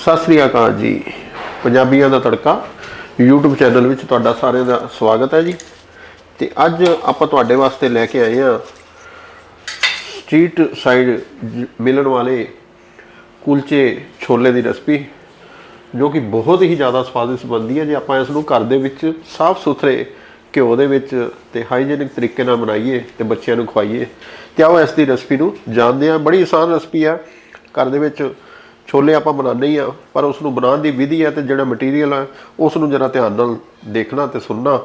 ਸਤਿ ਸ੍ਰੀ ਅਕਾਲ ਜੀ। ਪੰਜਾਬੀਆਂ ਦਾ ਤੜਕਾ। YouTube ਚੈਨਲ ਵਿੱਚ ਤੁਹਾਡਾ ਸਾਰਿਆਂ ਦਾ ਸਵਾਗਤ ਹੈ ਜੀ। ਤੇ ਅੱਜ ਆਪਾਂ ਤੁਹਾਡੇ ਵਾਸਤੇ ਲੈ ਕੇ ਆਏ ਹਾਂ ਸਟਰੀਟ ਸਾਈਡ ਮਿਲਣ ਵਾਲੇ ਕੁਲਚੇ ਛੋਲੇ ਦੀ ਰੈਸਪੀ, ਜੋ ਕਿ ਬਹੁਤ ਹੀ ਜ਼ਿਆਦਾ ਸਵਾਦਿਸ਼ਟ ਬਣਦੀ ਹੈ। ਜੇ ਆਪਾਂ ਇਸ ਨੂੰ ਘਰ ਦੇ ਵਿੱਚ ਸਾਫ਼ ਸੁਥਰੇ ਘਿਓ ਦੇ ਵਿੱਚ ਤੇ ਹਾਈਜੀਨਿਕ ਤਰੀਕੇ ਨਾਲ ਬਣਾਈਏ ਤੇ ਬੱਚਿਆਂ ਨੂੰ ਖਵਾਈਏ, ਤੇ ਆਓ ਇਸ ਦੀ ਰੈਸਪੀ ਨੂੰ ਜਾਣਦੇ ਹਾਂ। ਬੜੀ ਆਸਾਨ ਰੈਸਪੀ ਆ ਘਰ ਦੇ ਵਿੱਚ ਛੋਲੇ ਆਪਾਂ ਬਣਾਉਂਦੇ ਹੀ ਆ, ਪਰ ਉਸ ਨੂੰ ਬਣਾਉਣ ਦੀ ਵਿਧੀ ਹੈ ਤੇ ਜਿਹੜਾ ਮਟੀਰੀਅਲ ਹੈ ਉਸ ਨੂੰ ਜਰਾ ਧਿਆਨ ਨਾਲ ਦੇਖਣਾ ਤੇ ਸੁਣਨਾ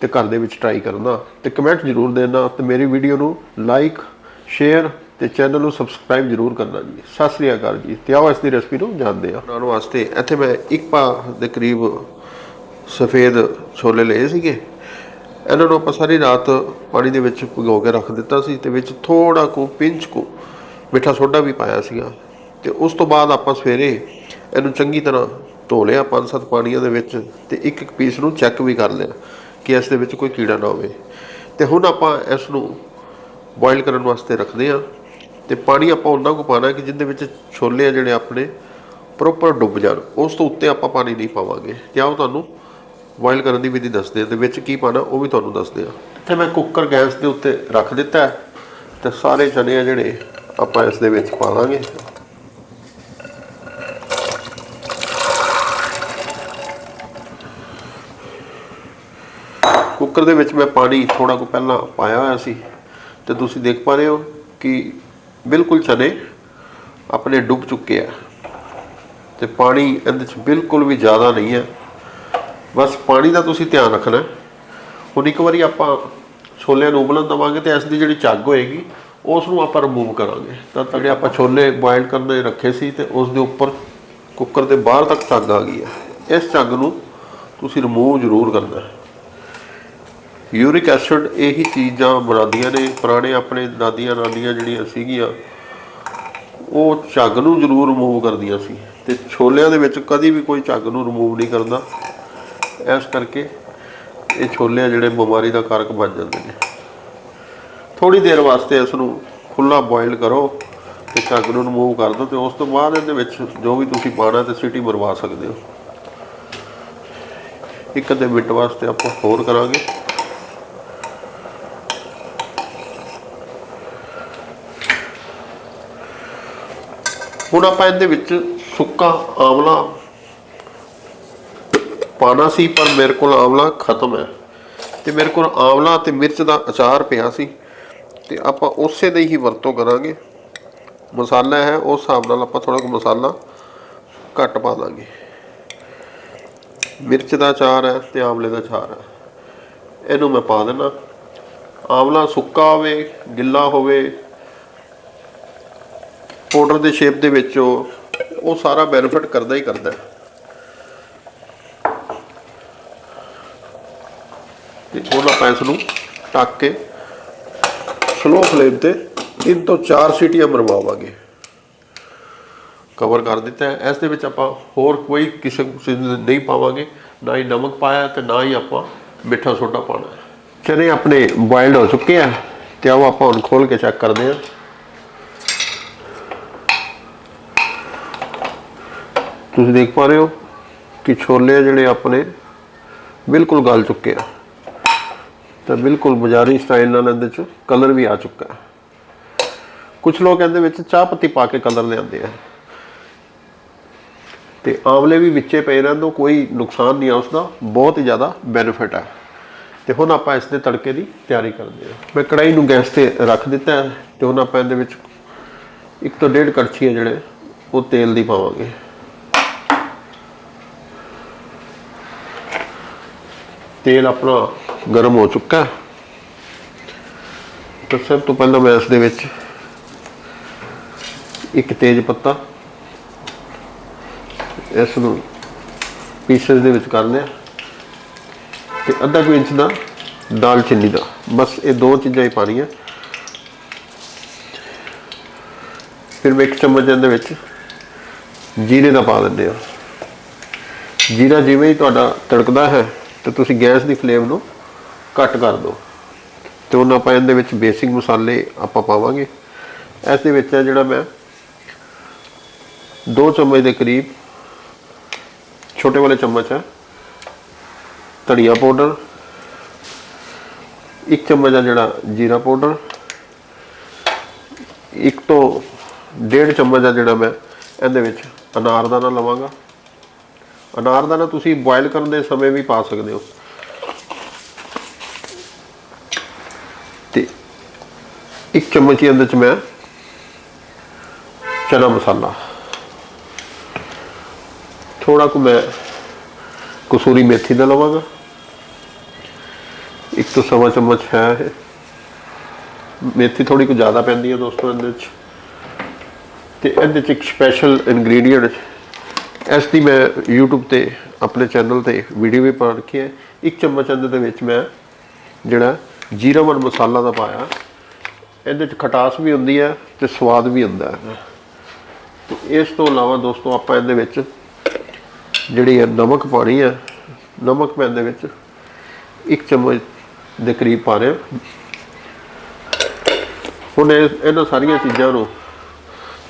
ਤੇ ਘਰ ਦੇ ਵਿੱਚ ਟਰਾਈ ਕਰਨਾ ਤੇ ਕਮੈਂਟ ਜ਼ਰੂਰ ਦੇਣਾ ਤੇ ਮੇਰੀ ਵੀਡੀਓ ਨੂੰ ਲਾਈਕ ਸ਼ੇਅਰ ਤੇ ਚੈਨਲ ਨੂੰ ਸਬਸਕ੍ਰਾਈਬ ਜ਼ਰੂਰ ਕਰਨਾ ਜੀ। ਸਤਿ ਸ੍ਰੀ ਅਕਾਲ ਜੀ ਤੇ ਆਓ ਇਸ ਦੀ ਰੈਸਪੀ ਨੂੰ ਜਾਣਦੇ ਹਾਂ। ਬਣਾਉਣ ਵਾਸਤੇ ਇੱਥੇ ਮੈਂ ਇੱਕ ਪਾ ਦੇ ਕਰੀਬ ਸਫੇਦ ਛੋਲੇ ਲਏ ਸੀਗੇ। ਇਹਨਾਂ ਨੂੰ ਆਪਾਂ ਸਾਰੀ ਰਾਤ ਪਾਣੀ ਦੇ ਵਿੱਚ ਭਿਗੋ ਕੇ ਰੱਖ ਦਿੱਤਾ ਸੀ ਤੇ ਵਿੱਚ ਥੋੜਾ ਕੁ ਪਿੰਚ ਕੁ ਮਿੱਠਾ ਸੋਡਾ ਵੀ ਪਾਇਆ ਸੀਗਾ। ਤੇ ਉਸ ਤੋਂ ਬਾਅਦ ਆਪਾਂ ਸਵੇਰੇ ਇਹਨੂੰ ਚੰਗੀ ਤਰ੍ਹਾਂ ਧੋ ਲਿਆ ਪੰਜ ਸੱਤ ਪਾਣੀਆਂ ਦੇ ਵਿੱਚ ਤੇ ਇੱਕ ਇੱਕ ਪੀਸ ਨੂੰ ਚੈੱਕ ਵੀ ਕਰ ਲਿਆ ਕਿ ਇਸ ਦੇ ਵਿੱਚ ਕੋਈ ਕੀੜਾ ਨਾ ਹੋਵੇ। ਤੇ ਹੁਣ ਆਪਾਂ ਇਸ ਨੂੰ ਬੋਇਲ ਕਰਨ ਵਾਸਤੇ ਰੱਖਦੇ ਹਾਂ ਤੇ ਪਾਣੀ ਆਪਾਂ ਉਹਨਾਂ ਕੋ ਪਾਣਾ ਕਿ ਜਿੰਦੇ ਵਿੱਚ ਛੋਲੇ ਆ ਜਿਹੜੇ ਆਪਣੇ ਪ੍ਰੋਪਰ ਡੁੱਬ ਜਾਣ। ਉਸ ਤੋਂ ਉੱਤੇ ਆਪਾਂ ਪਾਣੀ ਨਹੀਂ ਪਾਵਾਂਗੇ। ਜਾਂ ਉਹ ਤੁਹਾਨੂੰ ਬੋਇਲ ਕਰਨ ਦੀ ਵਿਧੀ ਦੱਸਦੇ ਹਾਂ ਤੇ ਵਿੱਚ ਕੀ ਪਾਣਾ ਉਹ ਵੀ ਤੁਹਾਨੂੰ ਦੱਸਦੇ ਹਾਂ। ਇੱਥੇ ਮੈਂ ਕੁੱਕਰ ਗੈਸ ਦੇ ਉੱਤੇ ਰੱਖ ਦਿੱਤਾ ਹੈ ਤੇ ਸਾਰੇ ਚਨੇ ਆ ਜਿਹੜੇ ਆਪਾਂ ਇਸ ਦੇ ਵਿੱਚ ਪਾ ਦਾਂਗੇ ਕੁੱਕਰ ਦੇ ਵਿੱਚ ਮੈਂ ਪਾਣੀ ਥੋੜਾ ਕੁ ਪਹਿਲਾਂ ਪਾਇਆ ਹੋਇਆ ਸੀ ਤੇ ਤੁਸੀਂ ਦੇਖ ਪਾ ਰਹੇ ਹੋ ਕਿ ਬਿਲਕੁਲ ਚਨੇ ਆਪਣੇ ਡੁੱਬ ਚੁੱਕੇ ਆ ਤੇ ਪਾਣੀ ਇਹਦੇ ਚ ਬਿਲਕੁਲ ਵੀ ਜ਼ਿਆਦਾ ਨਹੀਂ ਹੈ ਬਸ ਪਾਣੀ ਦਾ ਤੁਸੀਂ ਧਿਆਨ ਰੱਖਣਾ। ਹੁਣ ਇੱਕ ਵਾਰੀ ਆਪਾਂ ਛੋਲਿਆਂ ਨੂੰ ਉਬਲਣ ਦਵਾਂਗੇ ਤੇ ਇਸ ਦੀ ਜਿਹੜੀ ਝੱਗ ਹੋਏਗੀ, ਉਸ ਨੂੰ ਆਪਾਂ ਰਿਮੂਵ ਕਰਾਂਗੇ। ਤਾਂ ਜਿਹੜੇ ਆਪਾਂ ਛੋਲੇ ਬੋਇਲ ਕਰਨੇ ਰੱਖੇ ਸੀ ਤੇ ਉਸ ਦੇ ਉੱਪਰ ਕੁੱਕਰ ਦੇ ਬਾਹਰ ਤੱਕ ਝੱਗ ਆ ਗਈ ਹੈ ਇਸ ਝੱਗ ਨੂੰ ਤੁਸੀਂ ਰਿਮੂਵ ਜ਼ਰੂਰ ਕਰਨਾ। ਹੈ ਯੂਰਿਕ ਐਸਿਡ ਇਹੀ ਚੀਜ਼ਾਂ ਬਣਾਉਂਦੀਆਂ ਨੇ, ਪੁਰਾਣੇ ਆਪਣੇ ਦਾਦੀਆਂ ਨਾਨੀਆਂ ਜਿਹੜੀਆਂ ਸੀਗੀਆਂ, ਉਹ ਝੱਗ ਨੂੰ ਜ਼ਰੂਰ ਰਿਮੂਵ ਕਰਦੀਆਂ ਸੀ ਤੇ ਛੋਲਿਆਂ ਦੇ ਵਿੱਚ ਕਦੀ ਵੀ ਕੋਈ ਝੱਗ ਨੂੰ ਰਿਮੂਵ ਨਹੀਂ ਕਰਦਾ। ਇਸ ਕਰਕੇ ਇਹ ਛੋਲੇ ਜਿਹੜੇ ਬਿਮਾਰੀ ਦਾ ਕਾਰਕ ਬਣ ਜਾਂਦੇ ਨੇ। ਥੋੜੀ ਦੇਰ ਵਾਸਤੇ ਇਸ ਨੂੰ ਖੁੱਲਾ ਬੋਇਲ ਕਰੋ ਤੇ ਝੱਗ ਨੂੰ ਰਿਮੂਵ ਕਰ ਦਿਓ ਤੇ ਉਸ ਤੋਂ ਬਾਅਦ ਇਹਦੇ ਵਿੱਚ ਜੋ ਵੀ ਤੁਸੀਂ ਪਾਣਾ ਤੇ ਸਿਟੀ ਮਰਵਾ ਸਕਦੇ ਹੋ। ਇੱਕ ਅੱਧੇ ਮਿੰਟ ਵਾਸਤੇ ਆਪਾਂ ਹੋਰ ਕਰਾਂਗੇ। ਹੁਣ ਆਪਾਂ ਇਹਦੇ ਵਿੱਚ ਸੁੱਕਾ ਆਵਲਾ ਪਾਣਾ ਸੀ, ਪਰ ਮੇਰੇ ਕੋਲ ਆਮਲਾ ਖਤਮ ਹੈ। ਤੇ ਮੇਰੇ ਕੋਲ ਆਵਲਾ ਤੇ ਮਿਰਚ ਦਾ ਅਚਾਰ ਪਿਆ ਸੀ, ਤੇ ਆਪਾਂ ਉਸੇ ਦੀ ਹੀ ਵਰਤੋਂ ਕਰਾਂਗੇ। ਮਸਾਲਾ ਹੈ, ਉਸ ਹਿਸਾਬ ਨਾਲ ਆਪਾਂ ਥੋੜਾ ਕੁ ਮਸਾਲਾ ਘੱਟ ਪਾ ਦਾਂਗੇ। ਮਿਰਚ ਦਾ ਅਚਾਰ ਹੈ ਤੇ ਆਮਲੇ ਦਾ ਅਚਾਰ ਹੈ। ਇਹਨੂੰ ਮੈਂ ਪਾ ਦੇਣਾ। ਆਵਲਾ ਸੁੱਕਾ ਹੋਵੇ, ਗਿੱਲਾ ਹੋਵੇ ਪਾਊਡਰ ਦੇ ਸ਼ੇਪ ਦੇ ਵਿੱਚ ਉਹ ਉਹ ਸਾਰਾ ਬੈਨੀਫਿਟ ਕਰਦਾ ਹੀ ਕਰਦਾ ਹੈ। ਤੇ ਹੁਣ ਆਪਾਂ ਇਸ ਨੂੰ ਢੱਕ ਕੇ ਸਲੋ ਫਲੇਮ ਤੇ ਤਿੰਨ ਤੋਂ ਚਾਰ ਸੀਟੀਆਂ ਮਰਵਾਵਾਂਗੇ। ਕਵਰ ਕਰ ਦਿੱਤਾ ਹੈ। ਇਸ ਦੇ ਵਿੱਚ ਆਪਾਂ ਹੋਰ ਕੋਈ ਕਿਸੇ ਚੀਜ਼ ਨਹੀਂ ਪਾਵਾਂਗੇ। ਨਾ ਹੀ ਨਮਕ ਪਾਇਆ ਤੇ ਨਾ ਹੀ ਆਪਾਂ ਮਿੱਠਾ ਸੋਡਾ ਪਾਣਾ ਹੈ ਚਨੇ ਆਪਣੇ ਬੋਇਲਡ ਹੋ ਚੁੱਕੇ ਆ ਤੇ ਆਓ ਆਪਾਂ ਹੁਣ ਖੋਲ ਕੇ ਚੈੱਕ ਕਰਦੇ ਹਾਂ। ਤੁਸੀਂ ਦੇਖ ਪਾ ਰਹੇ ਹੋ ਕਿ ਛੋਲੇ ਆ ਜਿਹੜੇ ਆਪਣੇ ਬਿਲਕੁਲ ਗਲ ਚੁੱਕੇ ਆ। ਤਾਂ ਬਿਲਕੁਲ ਬਾਜ਼ਾਰੀ ਸਟਾਈਲ ਨਾਲ ਇਹਦੇ ਚ ਕਲਰ ਵੀ ਆ ਚੁੱਕਾ ਹੈ। ਕੁਝ ਲੋਕ ਇਹਦੇ ਵਿੱਚ ਚਾਹ ਪੱਤੀ ਪਾ ਕੇ ਕਲਰ ਲਿਆਉਂਦੇ ਆ। ਤੇ ਆਮਲੇ ਵੀ ਵਿੱਚੇ ਪਏ ਰਹਿਣ ਤੋਂ ਕੋਈ ਨੁਕਸਾਨ ਨਹੀਂ ਆ ਉਸਦਾ, ਬਹੁਤ ਹੀ ਜ਼ਿਆਦਾ ਬੈਨੀਫਿਟ ਹੈ ਤੇ ਹੁਣ ਆਪਾਂ ਇਸ ਦੇ ਤੜਕੇ ਦੀ ਤਿਆਰੀ ਕਰਦੇ ਹਾਂ। ਮੈਂ ਕੜਾਈ ਨੂੰ ਗੈਸ ਤੇ ਰੱਖ ਦਿੱਤਾ ਹੈ ਤੇ ਹੁਣ ਆਪਾਂ ਇਹਦੇ ਵਿੱਚ ਇੱਕ ਤੋਂ ਡੇਢ ਕੜਛੀ ਹੈ ਜਿਹੜੇ, ਉਹ ਤੇਲ ਦੀ ਪਾਵਾਂਗੇ। ਤੇਲ ਆਪਣਾ ਗਰਮ ਹੋ ਚੁੱਕਾ ਤਾਂ ਸਭ ਤੋਂ ਪਹਿਲਾਂ ਮੈਂ ਇਸ ਦੇ ਵਿੱਚ ਇੱਕ ਤੇਜ ਪੱਤਾ ਇਸ ਨੂੰ ਪੀਸਸ ਦੇ ਵਿੱਚ ਕਰ ਲਿਆ ਤੇ ਅੱਧਾ ਕੁ ਇੰਚ ਦਾ ਦਾਲਚੀਨੀ ਦਾ। ਬਸ ਇਹ ਦੋ ਚੀਜ਼ਾਂ ਹੀ ਪਾਣੀਆਂ ਫਿਰ ਮੈਂ ਇੱਕ ਚਮਚ ਇਹਦੇ ਵਿੱਚ ਜੀਰੇ ਦਾ ਪਾ ਦਿੰਦੇ ਹਾਂ। ਜੀਰਾ ਜਿਵੇਂ ਹੀ ਤੁਹਾਡਾ ਤੜਕਦਾ ਹੈ ਤੇ ਤੁਸੀਂ ਗੈਸ ਦੀ ਫਲੇਮ ਨੂੰ ਘੱਟ ਕਰ ਦਿਓ। ਤੇ ਉਹਨਾਂ ਆਪਾਂ ਇਹਦੇ ਵਿੱਚ ਬੇਸਿਕ ਮਸਾਲੇ ਆਪਾਂ ਪਾਵਾਂਗੇ। ਇਸ ਦੇ ਵਿੱਚ ਹੈ ਜਿਹੜਾ ਮੈਂ 2 ਚਮਚ ਦੇ ਕਰੀਬ ਛੋਟੇ ਵਾਲੇ ਚਮਚ ਹੈ, ਧਨੀਆ ਪਾਊਡਰ, ਇੱਕ ਚਮਚ ਆ ਜਿਹੜਾ ਜੀਰਾ ਪਾਊਡਰ, ਇੱਕ ਤੋਂ ਡੇਢ ਚਮਚ ਆ ਜਿਹੜਾ ਮੈਂ ਇਹਦੇ ਵਿੱਚ ਅਨਾਰ ਦਾਣਾ ਲਵਾਂਗਾ। ਅਨਾਰ ਦਾ ਨਾ ਤੁਸੀਂ ਬੋਇਲ ਕਰਨ ਦੇ ਸਮੇਂ ਵੀ ਪਾ ਸਕਦੇ ਹੋ। ਤੇ ਇੱਕ ਚਮਚ ਹੀ ਇਹਦੇ ਚ ਮੈਂ ਚਨਾ ਮਸਾਲਾ। ਥੋੜਾ ਕੁ ਮੈਂ ਕਸੂਰੀ ਮੇਥੀ ਦਾ ਲਵਾਂਗਾ। ਇੱਕ ਤੋਂ ਸਵਾ ਚਮਚ ਹੈ ਇਹ। ਮੇਥੀ ਥੋੜੀ ਕੁ ਜ਼ਿਆਦਾ ਪੈਂਦੀ ਹੈ ਦੋਸਤੋ ਇਹਦੇ ਵਿੱਚ ਤੇ ਇਹਦੇ ਚ ਇੱਕ ਸਪੈਸ਼ਲ ਇਨਗਰੀਡੀਅੰਟ ਇਸ ਦੀ ਮੈਂ YouTube ਤੇ ਆਪਣੇ ਚੈਨਲ ਤੇ ਵੀਡੀਓ ਵੀ ਪਾ ਰੱਖੀ ਹੈ। ਇੱਕ ਚਮਚ ਇਹਦੇ ਦੇ ਵਿੱਚ ਮੈਂ ਜਿਹੜਾ ਜੀਰਾ ਮਰ ਮਸਾਲਾ ਦਾ ਪਾਇਆ। ਇਹਦੇ ਚ ਖਟਾਸ ਵੀ ਹੁੰਦੀ ਹੈ ਤੇ ਸਵਾਦ ਵੀ ਹੁੰਦਾ ਹੈ। ਤੇ ਇਸ ਤੋਂ ਇਲਾਵਾ ਦੋਸਤੋ ਆਪਾਂ ਇਹਦੇ ਵਿੱਚ ਜਿਹੜੀ ਹੈ ਨਮਕ ਪਾਣੀ ਹੈ। ਨਮਕ ਮੈਂ ਇਹਦੇ ਵਿੱਚ ਇੱਕ ਚਮਚ ਦੇ ਕਰੀਬ ਪਾ ਰਿਹਾ। ਹੁਣ ਇਹ ਇਹਨਾਂ ਸਾਰੀਆਂ ਚੀਜ਼ਾਂ ਨੂੰ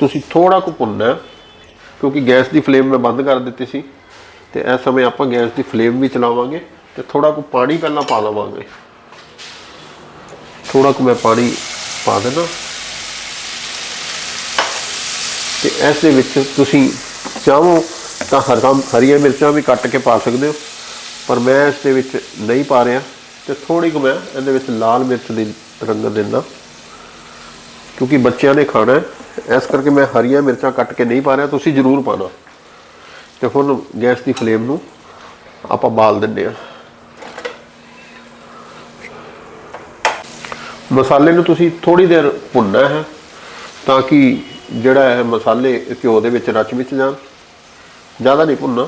ਤੁਸੀਂ ਥੋੜਾ ਕੁ ਭੁੰਨਣਾ ਕਿਉਂਕਿ ਗੈਸ ਦੀ ਫਲੇਮ ਮੈਂ ਬੰਦ ਕਰ ਦਿੱਤੀ ਸੀ ਤੇ ਇਸ ਸਮੇਂ ਆਪਾਂ ਗੈਸ ਦੀ ਫਲੇਮ ਵੀ ਚਲਾਵਾਂਗੇ ਤੇ ਥੋੜਾ ਕੁ ਪਾਣੀ ਪਹਿਲਾਂ ਪਾ ਲਵਾਂਗੇ। ਥੋੜਾ ਕੁ ਮੈਂ ਪਾਣੀ ਪਾ ਦੇਣਾ। ਤੇ ਇਸ ਦੇ ਵਿੱਚ ਤੁਸੀਂ ਚਾਹੋ ਤਾਂ ਹਰਾ ਹਰੀਆਂ ਮਿਰਚਾਂ ਵੀ ਕੱਟ ਕੇ ਪਾ ਸਕਦੇ ਹੋ, ਪਰ ਮੈਂ ਇਸ ਦੇ ਵਿੱਚ ਨਹੀਂ ਪਾ ਰਿਹਾ ਤੇ ਥੋੜੀ ਕੁ ਮੈਂ ਇਹਦੇ ਵਿੱਚ ਲਾਲ ਮਿਰਚ ਦੀ ਰੰਗਤ ਦਿੰਦਾ। ਕਿਉਂਕਿ ਬੱਚਿਆਂ ਨੇ ਖਾਣਾ ਹੈ। ਇਸ ਕਰਕੇ ਮੈਂ ਹਰੀਆਂ ਮਿਰਚਾਂ ਕੱਟ ਕੇ ਨਹੀਂ ਪਾ ਰਿਹਾ, ਤੁਸੀਂ ਜ਼ਰੂਰ ਪਾਣਾ। ਤੇ ਹੁਣ ਗੈਸ ਦੀ ਫਲੇਮ ਨੂੰ ਆਪਾਂ ਬਾਲ ਦਿੰਦੇ ਆ ਮਸਾਲੇ ਨੂੰ ਤੁਸੀਂ ਥੋੜੀ ਦੇਰ ਭੁੰਨਣਾ ਹੈ ਤਾਂ ਕਿ ਜਿਹੜਾ ਹੈ ਮਸਾਲੇ ਘਿਓ ਦੇ ਵਿੱਚ ਰਚ ਵਿੱਚ ਜਾਣ। ਜ਼ਿਆਦਾ ਨਹੀਂ ਭੁੰਨਣਾ।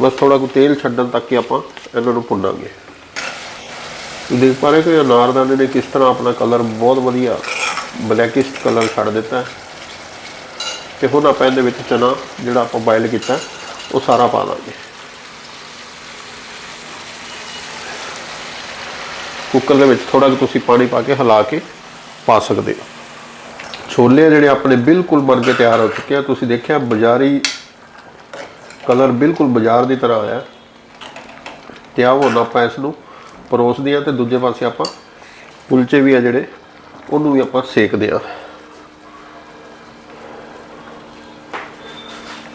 ਬਸ ਥੋੜਾ ਕੁ ਤੇਲ ਛੱਡਣ ਤੱਕ ਕਿ ਆਪਾਂ ਇਹਨਾਂ ਨੂੰ ਭੁੰਨਾਂਗੇ। ਦੇਖ ਪਾ ਰਹੇ ਕਿ ਅਨਾਰਦਾਨੇ ਨੇ ਕਿਸ ਤਰ੍ਹਾਂ ਆਪਣਾ ਕਲਰ ਬਹੁਤ ਵਧੀਆ ਬਲੈਕਿਸ਼ ਕਲਰ ਛੱਡ ਦਿੱਤਾ ਹੈ। ਤੇ ਹੁਣ ਆਪਾਂ ਇਹਦੇ ਵਿੱਚ ਚਨਾ ਜਿਹੜਾ ਆਪਾਂ ਬਾਇਲ ਕੀਤਾ, ਉਹ ਸਾਰਾ ਪਾ ਦਾਂਗੇ। ਕੁੱਕਰ ਦੇ ਵਿੱਚ ਥੋੜਾ ਜਿਹਾ ਤੁਸੀਂ ਪਾਣੀ ਪਾ ਕੇ ਹਿਲਾ ਕੇ ਪਾ ਸਕਦੇ ਹੋ। ਛੋਲੇ ਆ ਜਿਹੜੇ ਆਪਣੇ ਬਿਲਕੁਲ ਬਣ ਕੇ ਤਿਆਰ ਹੋ ਚੁੱਕੇ ਆ, ਤੁਸੀਂ ਦੇਖਿਆ ਬਾਜ਼ਾਰੀ ਕਲਰ ਬਿਲਕੁਲ ਬਾਜ਼ਾਰ ਦੀ ਤਰ੍ਹਾਂ ਆਇਆ। ਤੇ ਆਹ ਹੁਣ ਆਪਾਂ ਇਸ ਨੂੰ ਪਰੋਸਦੇ ਆ ਤੇ ਦੂਜੇ ਪਾਸੇ ਆਪਾਂ ਕੁਲਚੇ ਵੀ ਆ ਜਿਹੜੇ, ਉਹਨੂੰ ਵੀ ਆਪਾਂ ਸੇਕਦੇ ਆ।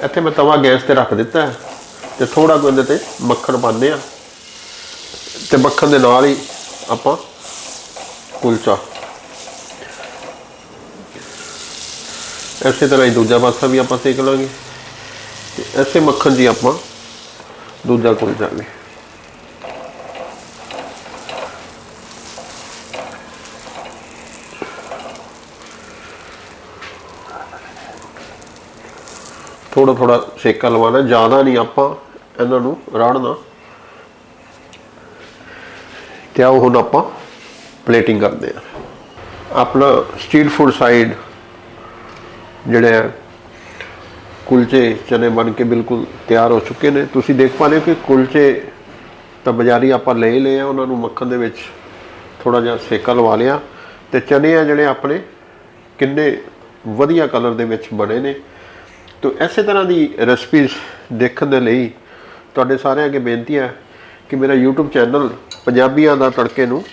ਇੱਥੇ ਮੈਂ ਤਵਾ ਗੈਸ ਤੇ ਰੱਖ ਦਿੱਤਾ ਹੈ ਤੇ ਥੋੜਾ ਕੁ ਇਹਦੇ ਤੇ ਮੱਖਣ ਪਾਉਂਦੇ ਆ। ਤੇ ਮੱਖਣ ਦੇ ਨਾਲ ਹੀ ਆਪਾਂ ਕੁਲਚਾ। ਇਸੇ ਤਰ੍ਹਾਂ ਹੀ ਦੂਜਾ ਪਾਸਾ ਵੀ ਆਪਾਂ ਸੇਕ ਲਾਂਗੇ ਤੇ ਐਸੇ ਮੱਖਣ ਜੀ ਆਪਾਂ ਦੂਜਾ ਕੁਲਚਾ ਵੀ। ਥੋੜਾ ਥੋੜਾ ਸੇਕਾ ਲਵਾਉਣਾ, ਜ਼ਿਆਦਾ ਨਹੀਂ ਆਪਾਂ ਇਹਨਾਂ ਨੂੰ ਰਾੜਨਾ। ਤੇ ਆਓ ਹੁਣ ਆਪਾਂ ਪਲੇਟਿੰਗ ਕਰਦੇ ਆ ਆਪਣਾ ਸਟਰੀਟ ਫੂਡ ਸਾਈਡ ਜਿਹੜੇ ਆ, ਕੁਲਚੇ ਚਨੇ ਬਣ ਕੇ ਬਿਲਕੁਲ ਤਿਆਰ ਹੋ ਚੁੱਕੇ ਨੇ। ਤੁਸੀਂ ਦੇਖ ਪਾ ਰਹੇ ਹੋ ਕਿ ਕੁਲਚੇ ਤਾਂ ਬਾਜ਼ਾਰੀ ਆਪਾਂ ਲੈ ਲਏ ਆ, ਉਹਨਾਂ ਨੂੰ ਮੱਖਣ ਦੇ ਵਿੱਚ ਥੋੜਾ ਜਿਹਾ ਸੇਕਾ ਲਵਾ ਲਿਆ। ਤੇ ਚਨੇ ਆ ਜਿਹੜੇ ਆਪਣੇ ਕਿੰਨੇ ਵਧੀਆ ਕਲਰ ਦੇ ਵਿੱਚ ਬਣੇ ਨੇ। ਤੋ ਐਸੇ ਤਰ੍ਹਾਂ ਦੀ ਰੈਸਪੀਜ਼ ਦੇਖਣ ਦੇ ਲਈ ਤੁਹਾਡੇ ਸਾਰਿਆਂ ਅੱਗੇ ਬੇਨਤੀ ਹੈ ਕਿ ਮੇਰਾ YouTube ਚੈਨਲ ਪੰਜਾਬੀਆਂ ਦਾ ਤੜਕੇ ਨੂੰ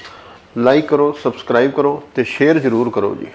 ਲਾਈਕ ਕਰੋ ਸਬਸਕ੍ਰਾਈਬ ਕਰੋ ਤੇ ਸ਼ੇਅਰ ਜ਼ਰੂਰ ਕਰੋ ਜੀ।